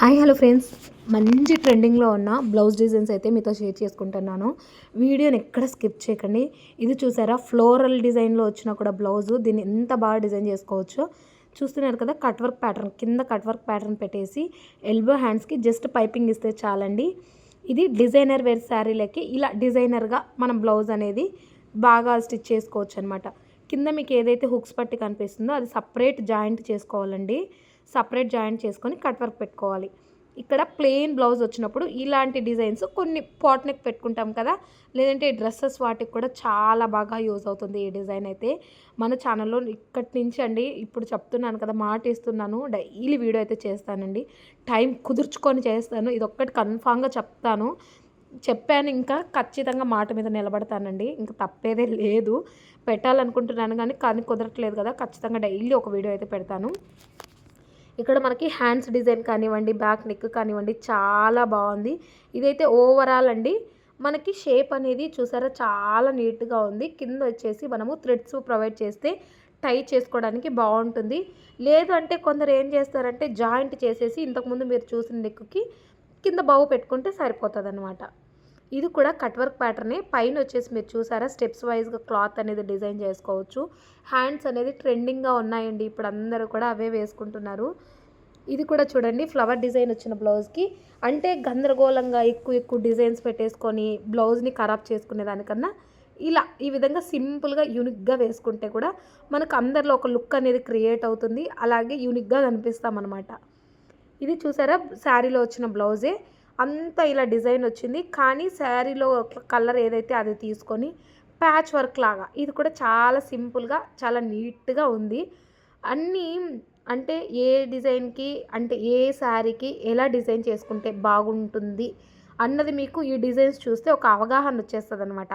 Hi hello friends. మంచి ట్రెండింగ్లో ఉన్న బ్లౌజ్ డిజైన్స్ అయితే మీతో షేర్ చేసుకుంటున్నాను. వీడియోని ఎక్కడ స్కిప్ చేయకండి. ఇది చూసారా? ఫ్లోరల్ డిజైన్లో వచ్చిన కూడా బ్లౌజు. దీన్ని ఎంత బాగా డిజైన్ చేసుకోవచ్చో. చూస్తున్నారు కదా కట్ వర్క్ ప్యాటర్న్. కింద కట్ వర్క్ ప్యాటర్న్ పెట్టేసి ఎల్బో హ్యాండ్స్కి జస్ట్ పైపింగ్ ఇస్తే చాలండి. ఇది డిజైనర్ వేర్ శారీలకి ఇలా డిజైనర్గా మనం బ్లౌజ్ అనేది బాగా స్టిచ్ చేసుకోవచ్చు అనమాట కింద మీకు ఏదైతే హుక్స్ పట్టి కనిపిస్తుందో అది సపరేట్ జాయింట్ చేసుకోవాలండి. సపరేట్ జాయింట్ చేసుకొని కట్ వర్క్ పెట్టుకోవాలి. ఇక్కడ ప్లెయిన్ బ్లౌజ్ వచ్చినప్పుడు ఇలాంటి డిజైన్స్ కొన్ని పాట్ నెక్ పెట్టుకుంటాం కదా లేదంటే డ్రెస్సెస్ వాటికి కూడా చాలా బాగా యూజ్ అవుతుంది ఈ డిజైన్ అయితే. మన ఛానల్లో ఇక్కడి నుంచి అండి ఇప్పుడు చెప్తున్నాను కదా మాట ఇస్తున్నాను డైలీ వీడియో అయితే చేస్తానండి. టైం కుదుర్చుకొని చేస్తాను ఇది ఒక్కటి కన్ఫామ్గా చెప్తాను. చెప్పాను ఇంకా ఖచ్చితంగా మాట మీద నిలబడతానండి ఇంకా తప్పేదే లేదు. పెట్టాలనుకుంటున్నాను కానీ కానీ కుదరట్లేదు కదా ఖచ్చితంగా డైలీ ఒక వీడియో అయితే పెడతాను. ఇక్కడ మనకి హ్యాండ్స్ డిజైన్ కానివ్వండి బ్యాక్ నెక్ కానివ్వండి చాలా బాగుంది. ఇదైతే ఓవరాల్ అండి. మనకి షేప్ అనేది చూసారా చాలా నీట్గా ఉంది. కింద వచ్చేసి మనము థ్రెడ్స్ ప్రొవైడ్ చేస్తే టై చేసుకోవడానికి బాగుంటుంది. లేదు అంటే కొందరు ఏం చేస్తారంటే జాయింట్ చేసేసి ఇంతకుముందు మీరు చూసిన నెక్కి కింద బావు పెట్టుకుంటే సరిపోతుంది అనమాట ఇది కూడా కట్ వర్క్ ప్యాటర్నే. పైన వచ్చేసి మీరు చూసారా స్టెప్స్ వైజ్గా క్లాత్ అనేది డిజైన్ చేసుకోవచ్చు. హ్యాండ్స్ అనేది ట్రెండింగ్గా ఉన్నాయండి. ఇప్పుడు అందరూ కూడా అవే వేసుకుంటున్నారు. ఇది కూడా చూడండి ఫ్లవర్ డిజైన్ వచ్చిన బ్లౌజ్కి. అంటే గందరగోళంగా ఎక్కువ ఎక్కువ డిజైన్స్ పెట్టేసుకొని బ్లౌజ్ని ఖరాబ్ చేసుకునే దానికన్నా ఇలా ఈ విధంగా సింపుల్గా యూనిక్గా వేసుకుంటే కూడా మనకు అందరిలో ఒక లుక్ అనేది క్రియేట్ అవుతుంది. అలాగే యూనిక్గా కనిపిస్తామన్నమాట. ఇది చూసారా శారీలో వచ్చిన బ్లౌజే. అంతా ఇలా డిజైన్ వచ్చింది. కానీ శారీలో కలర్ ఏదైతే అది తీసుకొని ప్యాచ్ వర్క్ లాగా ఇది కూడా చాలా సింపుల్గా చాలా నీట్గా ఉంది. అన్నీ అంటే ఏ డిజైన్కి అంటే ఏ శారీకి ఎలా డిజైన్ చేసుకుంటే బాగుంటుంది అన్నది మీకు ఈ డిజైన్స్ చూస్తే ఒక అవగాహన వచ్చేస్తుంది అనమాట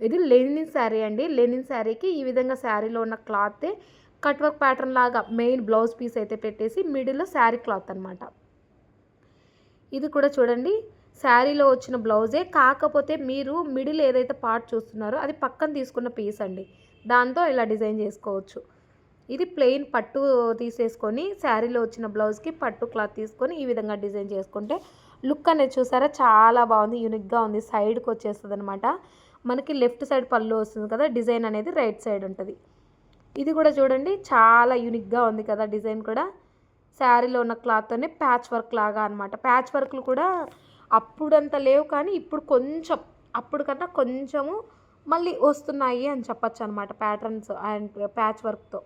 ఇది లెనిన్ శారీ అండి. లెనిన్ శారీకి ఈ విధంగా శారీలో ఉన్న క్లాతే కట్ వర్క్ ప్యాటర్న్ లాగా మెయిన్ బ్లౌజ్ పీస్ అయితే పెట్టేసి మిడిల్లో శారీ క్లాత్ అనమాట ఇది కూడా చూడండి. శారీలో వచ్చిన బ్లౌజే. కాకపోతే మీరు మిడిల్ ఏదైతే పార్ట్ చూస్తున్నారో అది పక్కన తీసుకున్న పీస్ అండి. దాంతో ఇలా డిజైన్ చేసుకోవచ్చు. ఇది ప్లెయిన్ పట్టు తీసేసుకొని శారీలో వచ్చిన బ్లౌజ్కి పట్టు క్లాత్ తీసుకొని ఈ విధంగా డిజైన్ చేసుకుంటే లుక్ అనేది చూసారా? చాలా బాగుంది. యూనిక్గా ఉంది. సైడ్కి వచ్చేస్తుంది అనమాట మనకి లెఫ్ట్ సైడ్ పళ్ళు వస్తుంది కదా డిజైన్ అనేది రైట్ సైడ్ ఉంటుంది. ఇది కూడా చూడండి. చాలా యూనిక్గా ఉంది కదా డిజైన్ కూడా. శారీలో ఉన్న క్లాత్తోనే ప్యాచ్ వర్క్ లాగా అనమాట ప్యాచ్ వర్క్లు కూడా అప్పుడంత లేవు కానీ ఇప్పుడు కొంచెం అప్పుడు కన్నా కొంచెము మళ్ళీ వస్తున్నాయి అని చెప్పచ్చు అనమాట ప్యాటర్న్స్ అండ్ ప్యాచ్ వర్క్తో.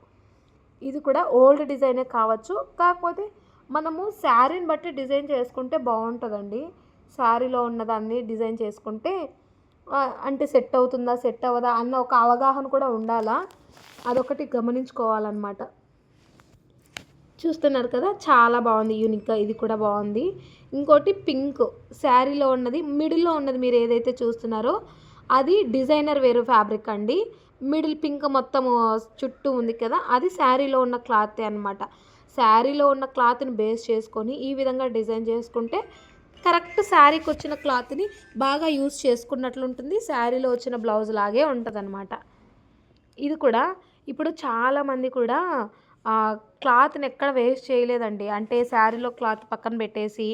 ఇది కూడా ఓల్డ్ డిజైనే కావచ్చు. కాకపోతే మనము శారీని బట్టి డిజైన్ చేసుకుంటే బాగుంటుందండి. శారీలో ఉన్నదాన్ని డిజైన్ చేసుకుంటే అంటే సెట్ అవుతుందా సెట్ అవ్వదా అన్న ఒక అవగాహన కూడా ఉండాలా? అదొకటి గమనించుకోవాలన్నమాట. చూస్తున్నారు కదా చాలా బాగుంది యూనిక్గా ఇది కూడా బాగుంది. ఇంకోటి పింక్ శారీలో ఉన్నది మిడిల్లో ఉన్నది మీరు ఏదైతే చూస్తున్నారో అది డిజైనర్ వేరు ఫ్యాబ్రిక్ అండి. మిడిల్ పింక్ మొత్తం చుట్టూ ఉంది కదా అది శారీలో ఉన్న క్లాతే అనమాట శారీలో ఉన్న క్లాత్ని బేస్ చేసుకొని ఈ విధంగా డిజైన్ చేసుకుంటే కరెక్ట్ శారీకి వచ్చిన క్లాత్ని బాగా యూస్ చేసుకున్నట్లు ఉంటుంది. శారీలో వచ్చిన బ్లౌజ్ లాగే ఉంటుంది అనమాట ఇది కూడా ఇప్పుడు చాలామంది కూడా క్లాత్ని ఎక్కడ వేస్ట్ చేయలేదండి. అంటే శారీలో క్లాత్ పక్కన పెట్టేసి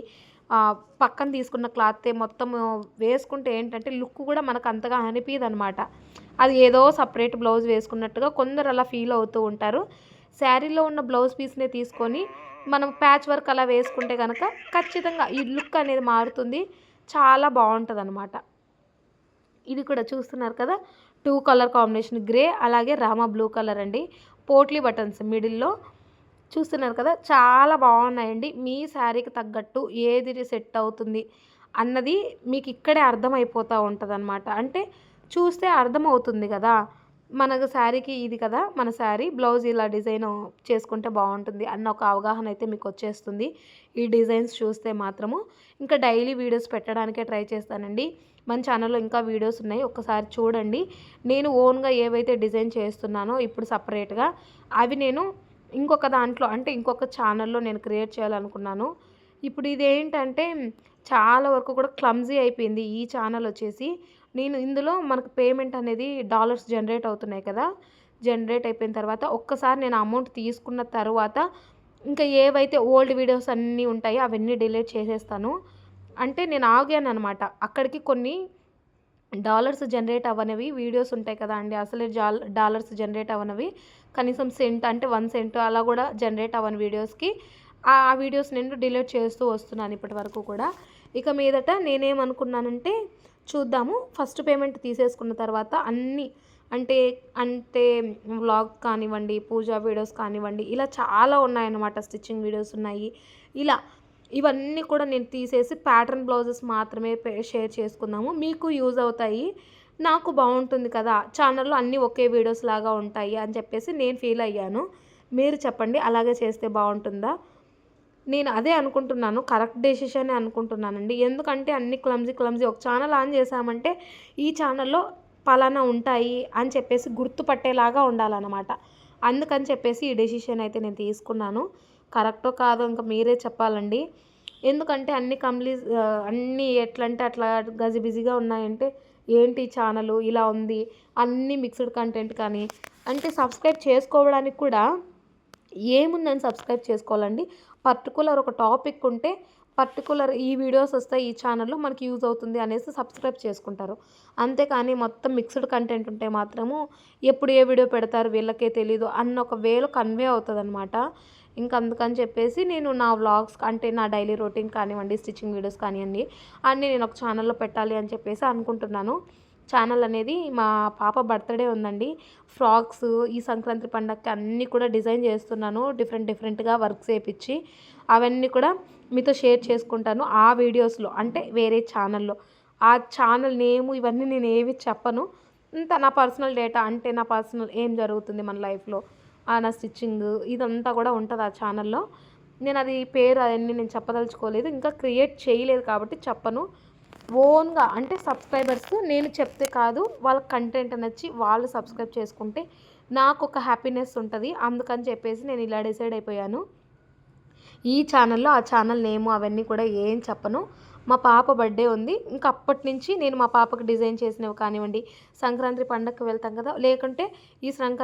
పక్కన తీసుకున్న క్లాత్ మొత్తం వేసుకుంటే ఏంటంటే లుక్ కూడా మనకు అంతగా అనిపించదు అనమాట అది ఏదో సపరేట్ బ్లౌజ్ వేసుకున్నట్టుగా కొందరు అలా ఫీల్ అవుతూ ఉంటారు. శారీలో ఉన్న బ్లౌజ్ పీస్నే తీసుకొని మనం ప్యాచ్ వర్క్ అలా వేసుకుంటే కనుక ఖచ్చితంగా ఈ లుక్ అనేది మారుతుంది. చాలా బాగుంటుంది అనమాట ఇది కూడా చూస్తున్నారు కదా? టూ కలర్ కాంబినేషన్ గ్రే అలాగే రామా బ్లూ కలర్ అండి. పోట్లీ బటన్స్ మిడిల్లో చూస్తున్నారు కదా చాలా బాగున్నాయండి. మీ శారీకి తగ్గట్టు ఏది సెట్ అవుతుంది అన్నది మీకు ఇక్కడే అర్థమైపోతూ ఉంటుంది అనమాట అంటే చూస్తే అర్థమవుతుంది కదా. మనకు శారీకి ఇది కదా మన శారీ బ్లౌజ్ ఇలా డిజైన్ చేసుకుంటే బాగుంటుంది అన్న ఒక అవగాహన అయితే మీకు వచ్చేస్తుంది. ఈ డిజైన్స్ చూస్తే మాత్రము. ఇంకా డైలీ వీడియోస్ పెట్టడానికే ట్రై చేస్తానండి. మన ఛానల్లో ఇంకా వీడియోస్ ఉన్నాయి ఒకసారి చూడండి. నేను ఓన్గా ఏవైతే డిజైన్ చేస్తున్నానో ఇప్పుడు సపరేట్గా అవి నేను ఇంకొక దాంట్లో అంటే ఇంకొక ఛానల్లో నేను క్రియేట్ చేయాలనుకున్నాను. ఇప్పుడు ఇది ఏంటంటే చాలా వరకు కూడా క్లమ్జీ అయిపోయింది ఈ ఛానల్ వచ్చేసి. నేను ఇందులో మనకు పేమెంట్ అనేది డాలర్స్ జనరేట్ అవుతున్నాయి కదా. జనరేట్ అయిపోయిన తర్వాత ఒక్కసారి నేను అమౌంట్ తీసుకున్న తర్వాత ఇంకా ఏవైతే ఓల్డ్ వీడియోస్ అన్నీ ఉంటాయో అవన్నీ డిలీట్ చేసేస్తాను. అంటే నేను ఆగాను అనమాట అక్కడికి కొన్ని డాలర్స్ జనరేట్ అవ్వనవి వీడియోస్ ఉంటాయి కదా అండి. అసలే జాల్ డాలర్స్ జనరేట్ అవ్వనవి. కనీసం సెంట్ అంటే వన్ సెంట్ అలా కూడా జనరేట్ అవ్వని వీడియోస్కి ఆ వీడియోస్ నేను డిలీట్ చేస్తూ వస్తున్నాను ఇప్పటి వరకు కూడా. ఇక మీదట నేనేమనుకున్నానంటే చూద్దాము. ఫస్ట్ పేమెంట్ తీసేసుకున్న తర్వాత అన్నీ అంటే అంటే వ్లాగ్ కానివ్వండి పూజా వీడియోస్ కానివ్వండి ఇలా చాలా ఉన్నాయన్నమాట. స్టిచ్చింగ్ వీడియోస్ ఉన్నాయి. ఇలా ఇవన్నీ కూడా నేను తీసేసి ప్యాటర్న్ బ్లౌజెస్ మాత్రమే షేర్ చేసుకుందాము. మీకు యూజ్ అవుతాయి. నాకు బాగుంటుంది కదా. ఛానల్లో అన్నీ ఒకే వీడియోస్ లాగా ఉంటాయి అని చెప్పేసి నేను ఫీల్ అయ్యాను. మీరు చెప్పండి. అలాగే చేస్తే బాగుంటుందా? నేను అదే అనుకుంటున్నాను కరెక్ట్ డెసిషన్ అనుకుంటున్నానండి. ఎందుకంటే అన్ని క్లమ్జీ క్లమ్జీ ఒక ఛానల్ ఆన్ చేసామంటే ఈ ఛానల్లో పలానా ఉంటాయి అని చెప్పేసి గుర్తుపట్టేలాగా ఉండాలన్నమాట. అందుకని చెప్పేసి ఈ డెసిషన్ అయితే నేను తీసుకున్నాను. కరెక్టో కాదో ఇంకా మీరే చెప్పాలండి. ఎందుకంటే అన్ని కంప్లీట్ అన్నీ ఎట్లంటే అట్లా గజి బిజీగా ఉన్నాయంటే ఏంటి ఛానల్ ఇలా ఉంది అన్నీ మిక్స్డ్ కంటెంట్ కానీ అంటే సబ్స్క్రైబ్ చేసుకోవడానికి కూడా ఏముందని సబ్స్క్రైబ్ చేసుకోవాలండి. పర్టికులర్ ఒక టాపిక్ ఉంటే పర్టికులర్ ఈ వీడియోస్ వస్తాయి ఈ ఛానల్లో మనకి యూజ్ అవుతుంది అనేసి సబ్స్క్రైబ్ చేసుకుంటారు. అంతేకాని మొత్తం మిక్స్డ్ కంటెంట్ ఉంటే మాత్రము ఎప్పుడు ఏ వీడియో పెడతారు వీళ్ళకే తెలీదు అన్న ఒక వేలో కన్వే అవుతుంది అనమాట ఇంకా అందుకని చెప్పేసి నేను నా వ్లాగ్స్ అంటే నా డైలీ రొటీన్ కానివ్వండి స్టిచ్చింగ్ వీడియోస్ కానివ్వండి అన్నీ నేను ఒక ఛానల్లో పెట్టాలి అని చెప్పేసి అనుకుంటున్నాను. ఛానల్ అనేది మా పాప బర్త్డే ఉందండి. ఫ్రాక్స్ ఈ సంక్రాంతి పండగకి అన్నీ కూడా డిజైన్ చేస్తున్నాను. డిఫరెంట్ డిఫరెంట్గా వర్క్స్ వేయించి అవన్నీ కూడా మీతో షేర్ చేసుకుంటాను ఆ వీడియోస్లో అంటే వేరే ఛానల్లో. ఆ ఛానల్ నేము ఇవన్నీ నేను ఏవి చెప్పను. ఇంత నా పర్సనల్ డేటా అంటే నా పర్సనల్ ఏం జరుగుతుంది మన లైఫ్లో నా స్టిచ్చింగ్ ఇదంతా కూడా ఉంటుంది ఆ ఛానల్లో. నేను అది పేరు అవన్నీ నేను చెప్పదలుచుకోలేదు. ఇంకా క్రియేట్ చేయలేదు కాబట్టి చెప్పను. ఓన్గా అంటే సబ్స్క్రైబర్స్ నేను చెప్తే కాదు వాళ్ళ కంటెంట్ నచ్చి వాళ్ళు సబ్స్క్రైబ్ చేసుకుంటే నాకు ఒక హ్యాపీనెస్ ఉంటుంది. అందుకని చెప్పేసి నేను ఇలా డిసైడ్ అయిపోయాను. ఈ ఛానల్లో ఆ ఛానల్ నేము అవన్నీ కూడా ఏం చెప్పను. మా పాప బర్త్డే ఉంది. ఇంకా అప్పటి నుంచి నేను మా పాపకు డిజైన్ చేసినవి కానివ్వండి సంక్రాంతి పండగకి వెళ్తాం కదా లేకుంటే ఈ సంక్రాంతి